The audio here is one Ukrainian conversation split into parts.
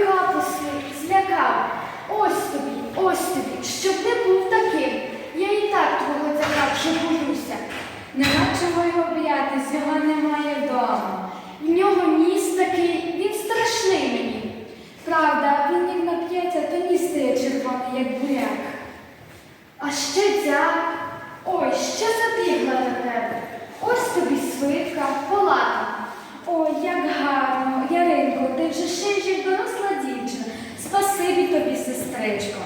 Ой, капуси, злякав. Ось тобі, ось тобі, щоб не був таким. Я і так твого цяка вже боюся. Нема чого його боятись, його немає вдома. В нього ніс такий, він страшний мені. Правда, він як нап'ється, то ніс стає червоний, як буряк. А ще ця. Ой, ще забігла на тебе. Ось тобі свитка, палата. Ой, як гарно, Яринко, ти вже ще як доросла дівчина. Спасибі тобі, сестричко.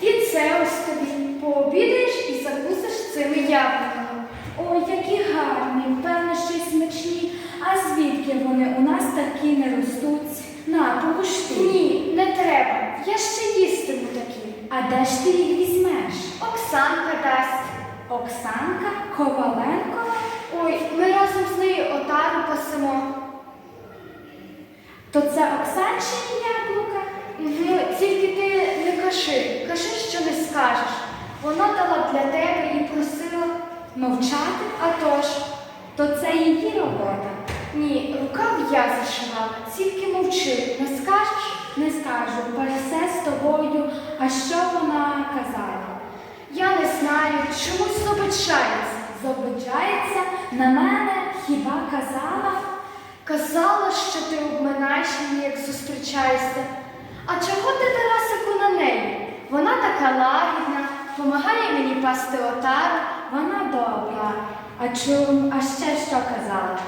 І це ось тобі. Пообідаєш і закусиш цими яблуками. Ой, які гарні, певно, що й смачні. А звідки вони у нас такі не ростуть? На, покуштуй. Ні, не треба. Я ще їстиму такі. А де ж ти їх візьмеш? Оксанка дасть. Оксанка Коваленко? Ой, ми разом з нею отару пасемо. То це Оксанчині яблука? Ну, тільки ти не кажи, кажи, що не скажеш. Вона дала для тебе і просила. Мовчати? А тож, То це її робота. ні, рукав я зашивала, тільки мовчи, не скажеш? Не скажу, все з тобою. А що вона казала? Я не знаю, чомусь зобичається. Зобичається на мене, хіба казала? Казала, що ти обминаєш її, як зустрічаєшся. А чого ти, Тарасику, на неї? Вона така лагідна, помагає мені пасти отару. Вона добра. А чу, а ще що казала?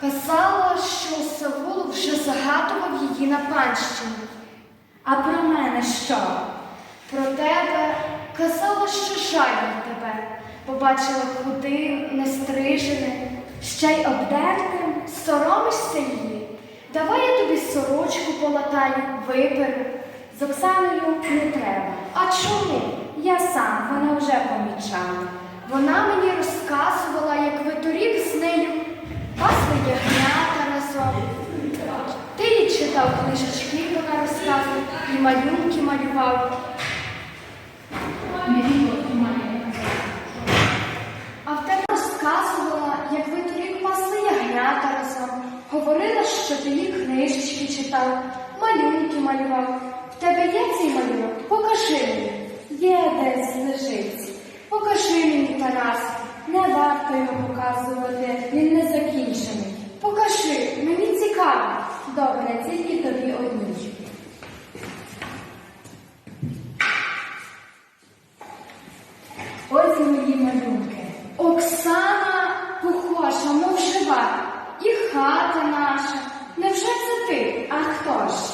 Казала, що Савул вже загадував її на панщину. А про мене що? Про тебе казала, що жаль на тебе. Побачила худим, нестриженим. Ще й обдертим? Соромишся її? Давай я тобі сорочку полатаю, виперу. З Оксаною не треба. А чому? Я сам, вона вже помічала. Вона мені розказувала, як ви торік з нею пасли ягнята разом. Ти їй читав книжечки, вона розказувала, і малюнки малював. А в тебе розказувала, як ви торік пасли ягнята разом. Говорила, що ти їй книжечки читав, малюнки малював. В тебе є цей малюнок? Покажи мені. Є десь лежить. Покажи мені, Тарас. Варто його показувати, він не закінчений. Покажи, мені цікаво. Добре, тільки тобі одній. Ось мої малюнки. Оксана похожа, мов жива. І хата наша. Невже це ти? А хто ж?